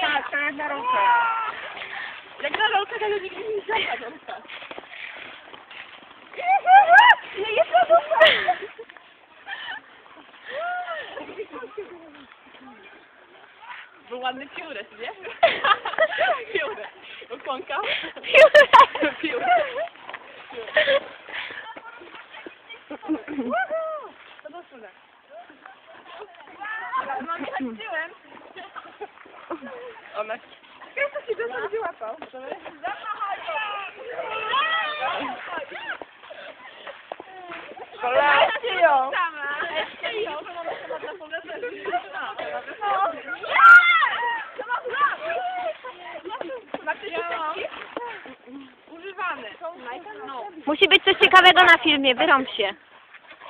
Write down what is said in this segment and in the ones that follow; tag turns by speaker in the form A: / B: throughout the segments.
A: Tak, tak, na rolkę. Na rolkę, ale nie zapadł.
B: Nie jest na rolkę.
A: Był ładny piórek, nie? Piórek. Okonka. Piórek. To do sunek.
B: No nie chodziłem.
A: Ona...
B: Wiesz, co się do będzie łapał. Ją.
A: Dajcie ją. Używany. No.
C: Musi być coś ciekawego na filmie, wyrąb się.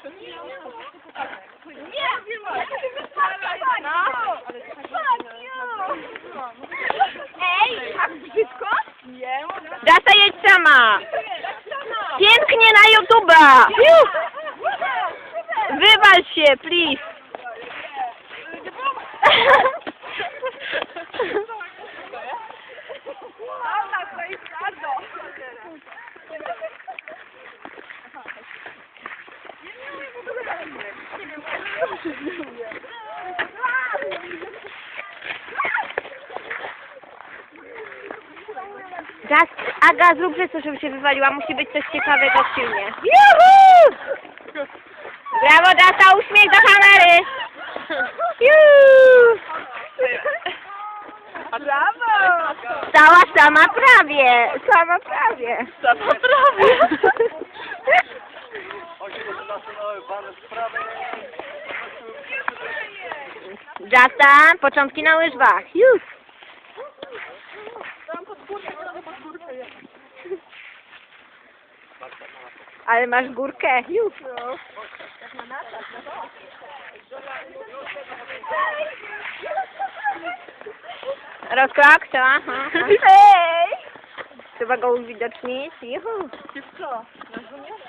B: Nie, Ej, tak brzydko? Nie,
C: Dasa jedź sama! Pięknie na YouTube'a! Juh! Wywal się, please!
B: Dobra, to jest bardzo.
C: Just, Aga, zrób coś, żeby się wywaliła. Musi być coś ciekawego w filmie. Juhu! Brawo, Dasa, uśmiech do kamery! Juhu!
B: Brawo!
C: Stała sama prawie! Sama prawie!
A: Sama prawie.
C: Jasta, początki na łyżwach. Już!
A: Tam pod górkę, tam pod górkę jest.
C: Ale masz górkę. Już! Rozkrok, co? Aha.
B: Hej!
C: Trzeba go uwidocznić. Juhu.
A: Co? Rozumiesz?